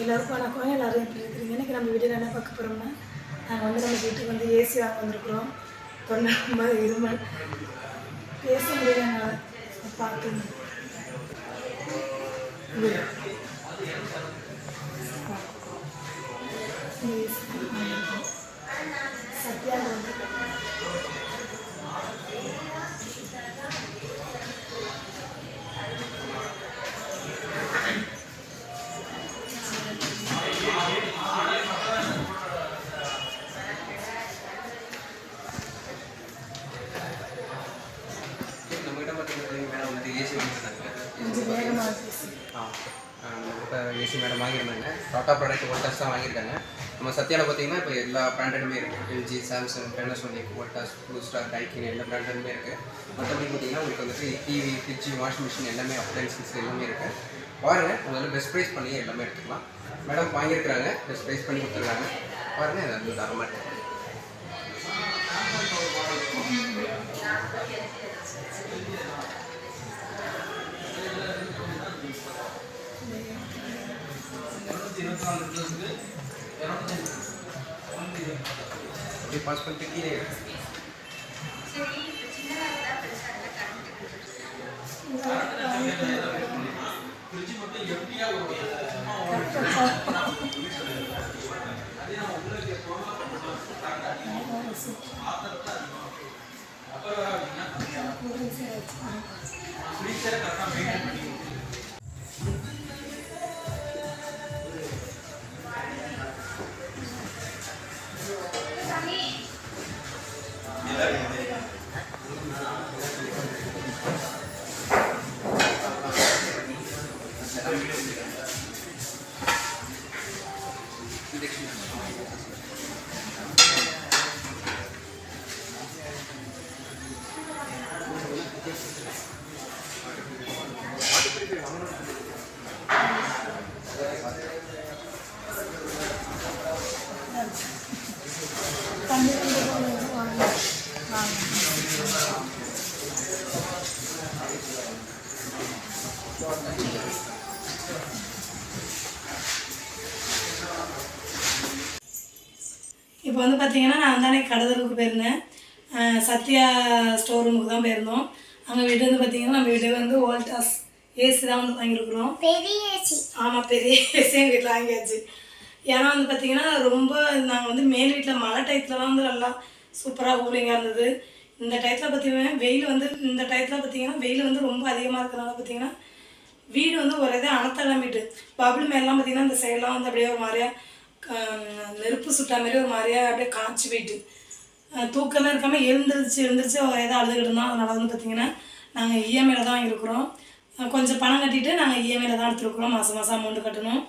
எல்லாருக்கும் வணக்கம். எல்லாரும் எப்படி இருக்கிறீங்க? இன்றைக்கி நம்ம வீட்டில் என்ன பார்க்க போகிறோம்னா நாங்கள் வந்து நம்ம வீட்டுக்கு வந்து ஏசி வாங்க வந்திருக்கிறோம். தொண்டை ரொம்ப இருமல் பேச முடியல பார்த்து சத்யா இப்போ ஏசி மேடம் வாங்கியிருந்தாங்க. டாட்டா ப்ராடக்ட் வோல்டாஸ் தான் வாங்கியிருக்காங்க. நம்ம சத்யாவில் பார்த்தீங்கன்னா இப்போ எல்லா பிராண்டடுமே இருக்குது LG Samsung Panasonic Voltas Blue Star Daikin எல்லா பிராண்டடுமே இருக்குது மற்றபடி பார்த்தீங்கன்னா உங்களுக்கு வந்துட்டு டிவி ஃப்ரிட்ஜ் வாஷிங் மிஷின் எல்லாமே அப்ளைன்சஸ் எல்லாமே இருக்குது பாருங்கள் உங்களால் பெஸ்ட் ப்ரைஸ் பண்ணி எல்லாமே எடுத்துக்கலாம். மேடம் வாங்கியிருக்கிறாங்க. பெஸ்ட் ப்ரைஸ் பண்ணி கொடுத்துருக்காங்க. பாருங்கள் இது வந்து தரமாக இருக்குது அப்படியே பாஸ் பண்ணிட்டு கீழே இருக்கு. 三斤多吧，两两。இப்போ வந்து பார்த்தீங்கன்னா நான் தானே கடலூருக்கு போயிருந்தேன். அஹ் சத்யா ஸ்டோர் ரூமுக்கு தான் போயிருந்தோம். அங்கே வீட்டு வந்து பார்த்தீங்கன்னா நம்ம வீட்டு வந்து வோல்டாஸ் ஏசி தான் வந்து வாங்கியிருக்கிறோம். பெரிய ஏசி ஆமாம் பெரிய ஏசி எங்கள் வீட்டில் வாங்கியாச்சு. ஏன்னா வந்து பார்த்தீங்கன்னா ரொம்ப நாங்கள் வந்து மேல் வீட்டில் மழை டயத்துலலாம் வந்து நல்லா சூப்பராக கூலிங்காக இருந்தது. இந்த டயத்தில் பார்த்தீங்கன்னா வெயில் வந்து இந்த டயத்தில் பார்த்தீங்கன்னா வெயில் வந்து ரொம்ப அதிகமாக இருக்கிறனால பார்த்தீங்கன்னா வீடு வந்து ஒரு இதே அனத்தளம்பிட்டு பபுள் மேலாம் பார்த்தீங்கன்னா இந்த சைடெலாம் வந்து அப்படியே ஒரு மாதிரியா ஆஹ், நெருப்பு சுட்டா மாதிரி ஒரு மாதிரியாக அப்படியே காய்ச்சி போயிட்டு. தூக்கமே இருக்காமல் எழுந்திருச்சு எழுந்திரிச்சு ஏதோ அழுதுகிட்டு இருந்தோம் அதனால வந்து பார்த்திங்கன்னா நாங்கள் இஎம்ஐயில் தான் வாங்கியிருக்கிறோம் கொஞ்சம் பணம் கட்டிட்டு நாங்கள் இஎம்ஐயில் தான் எடுத்துருக்குறோம். மாதம் மாதம் அமௌண்ட் கட்டணும்.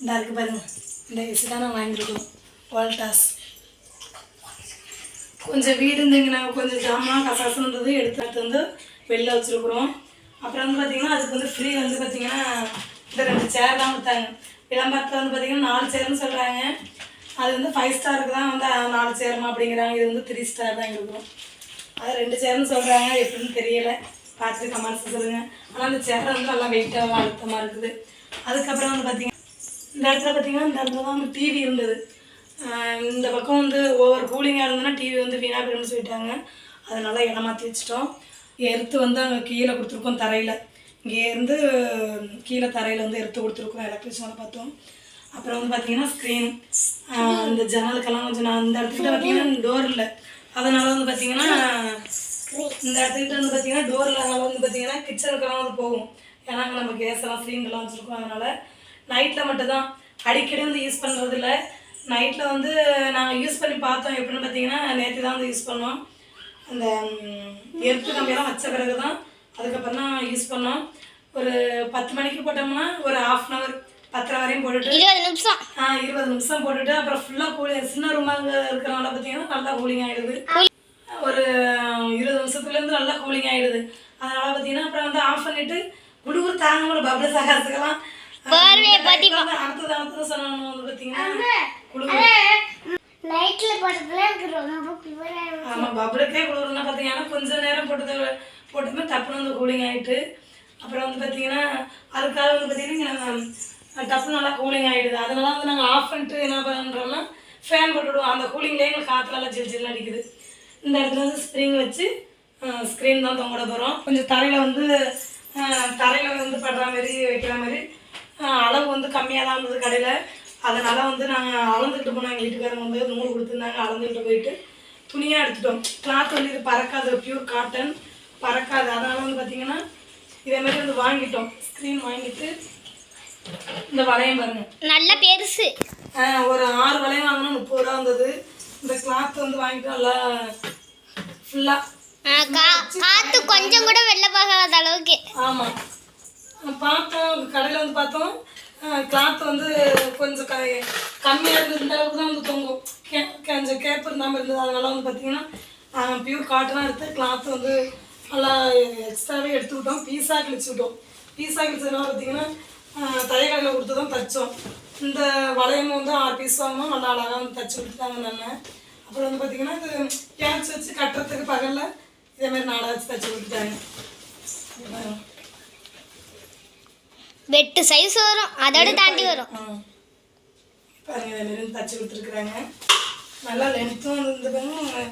இந்த இருக்குது பாருங்க. இந்த ஏசி தான் நாங்கள் வாங்கியிருக்கோம் வால்டாஸ் கொஞ்சம் வீடு இருந்துங்க நாங்கள் கொஞ்சம் ஜாமான் கசாசுன்றது எடுத்து எடுத்து வந்து வெளில வச்சுருக்குறோம். அப்புறம் வந்து பார்த்திங்கன்னா அதுக்கு வந்து ஃப்ரீ வந்து பார்த்திங்கன்னா இந்த ரெண்டு சேர் தான் கொடுத்தாங்க. விளம்பரத்தில் வந்து பார்த்தீங்கன்னா நாலு சேர்னு சொல்கிறாங்க அது வந்து ஃபைவ் ஸ்டாருக்கு தான் வந்து நாலு சேருமா அப்படிங்கிறாங்க. இது வந்து த்ரீ ஸ்டார் தான் இருக்கும். அது ரெண்டு சேர்னு சொல்கிறாங்க எப்படின்னு தெரியலை. பார்த்துட்டு கமெண்ட்ஸ் சொல்லுங்கள் ஆனால் அந்த சேர் வந்து நல்லா வெயிட்டாக அழுத்தமாக இருக்குது. அதுக்கப்புறம் வந்து பார்த்தீங்கன்னா இந்த இடத்துல பார்த்தீங்கன்னா இந்த இடத்துல தான் வந்து டிவி இருந்தது. இந்த பக்கம் வந்து ஒவ்வொரு கூலிங்காக இருந்ததுன்னா டிவி வந்து வீணாக போயிடும்னு சொல்லிட்டாங்க. அதனால இடமாற்றி வச்சிட்டோம். எர்த்து வந்து அங்கே கீழே கொடுத்துருக்கோம் தரையில். இங்கேருந்து கீழே தரையில் வந்து எடுத்து கொடுத்துருக்கோம் எலக்ட்ரிஷனை பார்த்தோம். அப்புறம் வந்து பார்த்தீங்கன்னா ஸ்க்ரீன் அந்த ஜன்னலுக்கெல்லாம் கொஞ்சம் நான் அந்த இடத்துல பார்த்தீங்கன்னா டோர் இல்லை. அதனால வந்து பார்த்தீங்கன்னா இந்த இடத்துக்கிட்ட வந்து பார்த்தீங்கன்னா டோரில் அதனால வந்து பார்த்தீங்கன்னா கிச்சனுக்கெல்லாம் வந்து போகும். ஏன்னா அங்கே நம்ம கேஸ் எல்லாம் சிலிண்டர்லாம் வச்சுருக்கோம். அதனால் நைட்டில் மட்டும்தான். அடிக்கடி வந்து யூஸ் பண்ணுறது இல்லை நைட்டில் வந்து நாங்கள் யூஸ் பண்ணி பார்த்தோம். எப்படின்னு பார்த்தீங்கன்னா நேற்று தான் வந்து யூஸ் பண்ணோம். அந்த எருத்து கம்பியெல்லாம் வச்ச பிறகு தான் அதுக்கப்புறம் பண்ணோம் ஒரு பத்து மணிக்கு போட்டோம்னா ஒரு ஹாஃப் அன் ஹவர் பத்தரை வரையும் போட்டுட்டு இருபது நிமிஷம். ஆ இருபது நிமிஷம் போட்டுட்டு அப்புறம் ஃபுல்லாக கூலி சின்ன ரூமாக இருக்கிறனால பார்த்தீங்கன்னா நல்லா கூலிங் ஆகிடுது ஒரு இருபது நிமிஷத்துலேருந்து நல்லா கூலிங் ஆகிடுது அதனால பார்த்தீங்கன்னா அப்புறம் வந்து ஆஃப் பண்ணிட்டு குடுகுறு தாங்க முடியல பப்ளஸ் ஆகிறதுக்கெல்லாம் பார்வையை பத்தி அடுத்தது அடுத்தது சொன்னோம் வந்து பார்த்தீங்கன்னா குளிர் நைட்ல போட்டதுல எனக்கு ரொம்ப குளிரா இருந்துச்சு. ஆமாம் பப்ளுக்கே குளிர்னா பார்த்தீங்கன்னா கொஞ்ச நேரம் போட்டது போட்டுமே டப்புன்னு வந்து கூலிங் ஆகிட்டு அப்புறம் வந்து பார்த்தீங்கன்னா அதுக்காக வந்து பார்த்தீங்கன்னா நாங்கள் டப்பு நல்லா கூலிங் ஆகிடுது அதனால வந்து நாங்கள் ஆஃப் பண்ணிட்டு என்ன பண்ணுறோம்னா ஃபேன் போட்டுவிடுவோம் அந்த கூலிங்லேயே எங்களுக்கு காற்றுல எல்லாம் ஜில் ஜில்னு அடிக்குது. இந்த இடத்துல வந்து ஸ்ப்ரிங் வச்சு ஸ்க்ரீன் தான் தொங்கிட போகிறோம் கொஞ்சம் தரையில் வந்து தரையில் வந்து படுற மாதிரி வைக்கிற மாதிரி அளவு வந்து கம்மியாக தான் இருந்தது கடையில். அதனால வந்து நாங்கள் அளந்துக்கிட்டு போனோம் எங்கள் வீட்டுக்காரங்க வந்து நூல் கொடுத்துருந்தாங்க. அளந்துக்கிட்டு போயிட்டு துணியாக எடுத்துட்டோம். கிளாத் வந்து இது பறக்காது பியூர் காட்டன் பறக்காது. அதனால வந்து பார்த்தீங்கன்னா இதே மாதிரி வந்து வாங்கிட்டோம். ஸ்க்ரீன் வாங்கிட்டு இந்த வளையம் பாருங்க. நல்ல பெருசு. ஒரு ஆறு வளையம் வாங்கினா முப்பது ரூபா வந்தது. இந்த கிளாத் வந்து வாங்கிட்டு நல்லா ஃபுல்லாக காத்து கொஞ்சம் கூட வெளில போகாத அளவுக்கு. ஆமாம் பார்த்தோம். கடையில் வந்து பார்த்தோம். கிளாத் வந்து கொஞ்சம் க கம்மியாக இருந்தது இந்த அளவுக்கு தான் வந்து தொங்கும். கே கொஞ்சம் கேப் இருந்தாமல் இருந்தது. அதனால வந்து பார்த்தீங்கன்னா பியூர் காட்டனாக எடுத்து கிளாத் வந்து நல்லா எக்ஸ்ட்ராவே எடுத்துக்கிட்டோம் பீஸாக கிழிச்சுக்கிட்டோம் பீஸாக கிழிச்சதுனால பார்த்தீங்கன்னா தையக்கடையில் கொடுத்து தான் தைச்சோம். இந்த வளையமும் வந்து ஆறு பீஸ் வாங்கினோம் நல்லா அழகாக வந்து தைச்சி கொடுத்தாங்க நான் அப்புறம் வந்து பார்த்தீங்கன்னா இது கேட்ச் வச்சு கட்டுறதுக்கு பகலில் இதேமாதிரி நாளாக வச்சு தைச்சி கொடுத்துட்டாங்க. வெட்டு சைஸ் வரும். அதோட தாண்டி வரும். பாருங்க இதை மாதிரி தச்சு கொடுத்துருக்குறாங்க. நல்லா லென்த்தும் வந்து பாருங்க.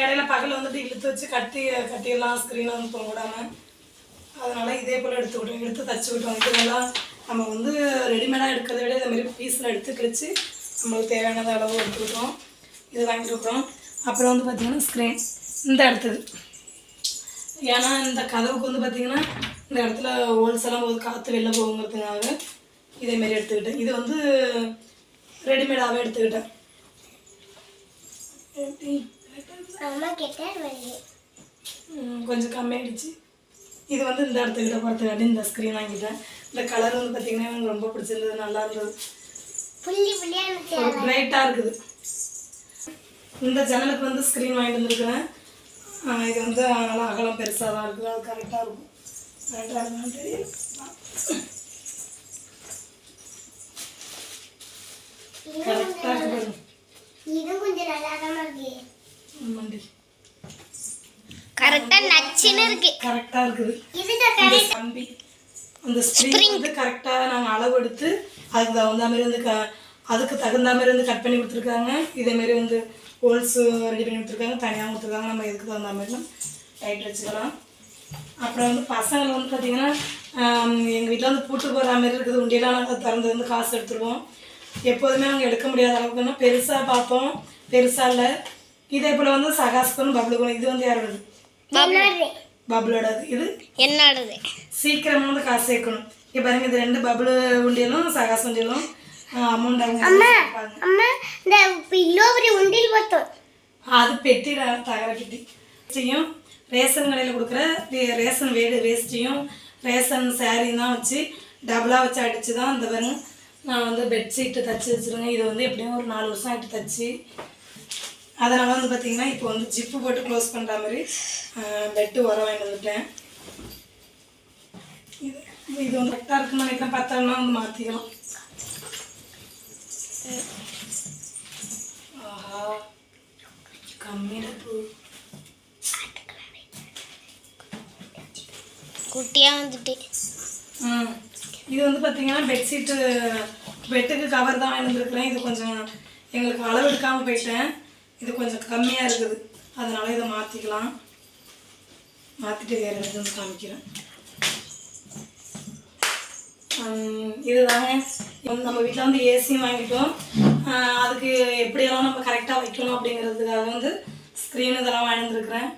இடையில பகல் வந்துட்டு இழுத்து வச்சு கட்டி கட்டிடலாம். ஸ்க்ரீனை வந்து தொங்கிடாம அதனால இதே போல் எடுத்துக்கிட்டோம் எடுத்து தச்சு விட்டோம். இது நல்லா நம்ம வந்து ரெடிமேடாக எடுக்கிறத விட இந்த மாதிரி பீஸில் எடுத்து கிழிச்சு நம்மளுக்கு தேவையானது அளவு எடுத்துக்கிட்டோம் இது வாங்கிட்டு இருக்கிறோம் அப்புறம் வந்து பார்த்திங்கன்னா ஸ்க்ரீன் இந்த இடத்துக்கு ஏன்னா இந்த கதவுக்கு வந்து பார்த்தீங்கன்னா இந்த இடத்துல ஹோல்ஸ் எல்லாம் போது காற்று வெளில போகுங்கிறதுக்காக இதே மாதிரி எடுத்துக்கிட்டேன். இது வந்து ரெடிமேடாகவே எடுத்துக்கிட்டேன். கொஞ்சம் கம்மியாயிடுச்சு. இது வந்து இந்த இடத்துக்கிட்ட போகிறதுக்காட்டி இந்த ஸ்க்ரீன் வாங்கிட்டேன். இந்த கலர் வந்து பார்த்தீங்கன்னா எனக்கு ரொம்ப பிடிச்சிருந்தது நல்லா இருந்தது. பிரைட்டாக இருக்குது. இந்த ஜன்னலுக்கு வந்து ஸ்க்ரீன் வாங்கிட்டு வந்துருக்குறேன். இது வந்து அகலம் பெருசாக தான் இருக்குது. அது கரெக்டாக இருக்கும். கரெக்டா நச்சுன்னு இருக்கு. கரெக்டாக இருக்குது இதுக்கு இந்த கம்பி அந்த ஸ்ப்ரிங் வந்து கரெக்டாக நாங்கள் அளவு எடுத்து அதுக்கு தகுந்த மாதிரி வந்து க அதுக்கு தகுந்த மாதிரி வந்து கட் பண்ணி கொடுத்துருக்காங்க. இதே மாதிரி வந்து ஹோல்ஸ் ரெடி பண்ணி கொடுத்துருக்காங்க. தனியாக கொடுத்துருக்காங்க. நம்ம எதுக்கு தகுந்த மாதிரிலாம் டைட் வச்சுக்கலாம். அப்புறம் வந்து பசங்களை வந்து பார்த்திங்கன்னா எங்கள் வீட்டில் வந்து பூட்டு போகிற மாதிரி இருக்குது. உண்டியெல்லாம் நாங்கள் திறந்து வந்து காசு எடுத்துருவோம். எப்போதுமே அவங்க எடுக்க முடியாத அளவுக்குன்னா பெருசாக பார்ப்போம் பெருசாக இல்லை. இதே போல் வந்து சகாஸ்கனும் பப்ளுக்கும் இது வந்து யாரோடது? பப்ளோடது. இது? என்னோடது. சீக்கிரமா வந்து காசு சேர்க்கணும். இங்கே பாருங்க இது ரெண்டு பபுள் உண்டியலும் சகாசு உண்டியலும் அமௌண்ட் அவங்க அது பெட்டிடா தகர பெட்டி வேஸ்ட்டையும் ரேஷன் கடையில் கொடுக்குற ரேஷன் வேடு வேஸ்ட்டையும் ரேஷன் சேரீயும் தான் வச்சு டபுளாக வச்சு அடித்து தான் இந்த பாருங்க. நான் வந்து பெட்ஷீட்டு தச்சு வச்சுருங்க இதை வந்து எப்படியும் ஒரு நாலு வருஷம் ஆகிட்டு தச்சு. அதனால் வந்து பார்த்திங்கன்னா இப்போ வந்து ஜிப்பு போட்டு க்ளோஸ் பண்ணுற மாதிரி பெட்டு உரம் வாங்கிட்டு வந்துட்டேன். இது இது வந்து கரெக்டாக இருக்குன்னு நினைக்கிறேன். பத்தாயிரம்னா வந்து மாற்றிக்கலாம் குட்டியா வந்துட்டு. இது வந்து பார்த்தீங்கன்னா பெட்ஷீட்டு பெட்டுக்கு கவர் தான் வாங்கிட்டு இது கொஞ்சம் எங்களுக்கு அளவு எடுக்காமல் போயிட்டேன். இது கொஞ்சம் கம்மியாக இருக்குது. அதனால் இதை மாற்றிக்கலாம் மாற்றிட்டு வேறு எதுவும் காமிக்கிறேன். இதுதாங்க. நம்ம வீட்டில் வந்து ஏசியும் வாங்கிட்டோம். அதுக்கு எப்படியெல்லாம் நம்ம கரெக்டாக வைக்கணும் அப்படிங்கிறதுக்காக வந்து ஸ்க்ரீன் இதெல்லாம் வாங்கியிருந்துருக்குறேன்.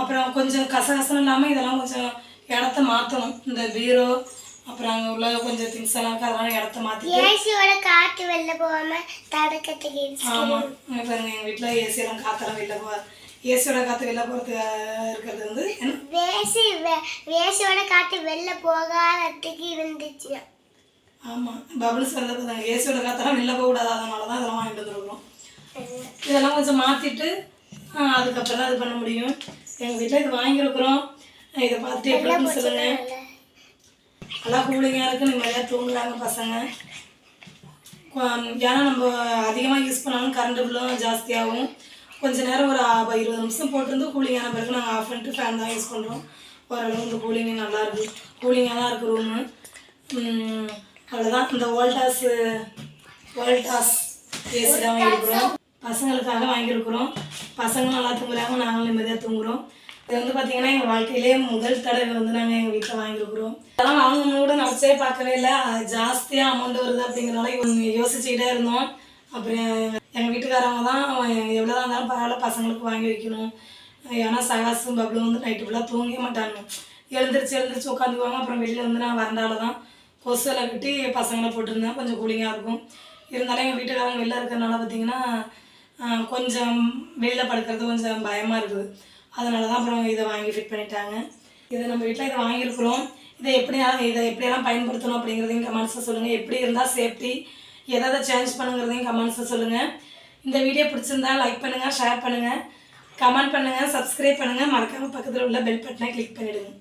அப்புறம் கொஞ்சம் கசகசம் இல்லாமல் இதெல்லாம் கொஞ்சம் இடத்த மாற்றணும் இந்த பீரோ அப்புறம் அங்கே உள்ள கொஞ்சம் திங்ஸ் எல்லாம் இருக்கு, அதெல்லாம் இடத்த மாற்றிட்டு ஏசியோட காற்று வெளில போகாம தடுக்கிறதுக்கு ஆமாம் பாருங்க எங்கள் வீட்டில் ஏசியெல்லாம் காற்றெல்லாம் வெளில போ ஏசியோட காற்று வெளில போகிறதுக்கு இருக்கிறது வந்து வேசி வேசியோட காற்று வெளில போகாததுக்கு இருந்துச்சு. ஆமாம் பபிள்ஸ் வரதுக்கு ஏசியோட காற்றெல்லாம் வெளில போகக்கூடாது. அதனால தான் இதெல்லாம் வாங்கிட்டு வந்துருக்குறோம். இதெல்லாம் கொஞ்சம் மாற்றிட்டு அதுக்கப்புறம் தான் இது பண்ண முடியும். எங்கள் வீட்டில் இது வாங்கியிருக்கிறோம். இதை பார்த்துட்டு எப்படி சொல்லுங்கள் நல்லா. கூலிங்காக இருக்குது நிம்மதியாக தூங்குறாங்க பசங்க. ஏன்னா நம்ம அதிகமாக யூஸ் பண்ணாலும் கரண்ட் பில்லும் ஜாஸ்தியாகும். கொஞ்ச நேரம் ஒரு இருபது நிமிஷம் போட்டிருந்து கூலிங்கான பிறகு நாங்கள் ஆஃப் பண்ணிட்டு ஃபேன் தான் யூஸ் பண்ணுறோம் ஓரளவு இந்த கூலிங் நல்லா இருக்குது கூலிங்காக தான் இருக்குது ரூமு அவ்வளோதான் இந்த வோல்டாஸ் வோல்டாஸ் ஏசி தான் வாங்கியிருக்கிறோம். பசங்களுக்காக வாங்கியிருக்கிறோம். பசங்களும் நல்லா தூங்குறாங்க நாங்களும் நிம்மதியாக தூங்குறோம். இது வந்து பார்த்தீங்கன்னா எங்கள் வாழ்க்கையிலேயே முதல் தடவை வந்து நாங்கள் எங்கள் வீட்டில் வாங்கியிருக்கிறோம். அதெல்லாம் வாங்கணும்னு கூட நினச்சே பார்க்கவே இல்லை. ஜாஸ்தியாக அமௌண்ட் வருது அப்படிங்கிறனால இவங்க யோசிச்சுக்கிட்டே இருந்தோம். அப்புறம் எங்கள் வீட்டுக்காரவங்க தான் எவ்வளோ தான் இருந்தாலும் பரவாயில்ல பசங்களுக்கு வாங்கி வைக்கணும். ஏன்னா சகாசும் பப்ளும் வந்து நைட்டு ஃபுல்லாக தூங்கவே மாட்டாங்க. எழுந்திரிச்சு எழுந்திரிச்சு உட்காந்துக்குவாங்க. அப்புறம் வெளியில் வந்து நான் வரண்டால தான் கொசுவலை கட்டி பசங்களை போட்டிருந்தேன் கொஞ்சம் கூலிங்காக இருக்கும். இருந்தாலும் எங்கள் வீட்டுக்காரங்க வெளில இருக்கிறனால பார்த்தீங்கன்னா கொஞ்சம் வெளியில் படுக்கிறது கொஞ்சம் பயமாக இருக்குது. அதனால தான் அப்புறம் இதை வாங்கி ஃபிட் பண்ணிட்டாங்க. இதை நம்ம வீட்டில் இதை வாங்கியிருக்கிறோம். இதை எப்படி இதை எப்படியெல்லாம் பயன்படுத்தணும் அப்படிங்கிறதையும் கமெண்ட்ஸில் சொல்லுங்கள் எப்படி இருந்தால் சேஃப்டி எதாவது சேஞ்ச் பண்ணுங்கிறதையும் கமெண்ட்ஸில் சொல்லுங்கள் இந்த வீடியோ பிடிச்சிருந்தா லைக் பண்ணுங்கள் ஷேர் பண்ணுங்கள் கமெண்ட் பண்ணுங்கள் சப்ஸ்கிரைப் பண்ணுங்கள் மறக்காமல் பக்கத்தில் உள்ள பெல் பட்டனை கிளிக் பண்ணிவிடுங்க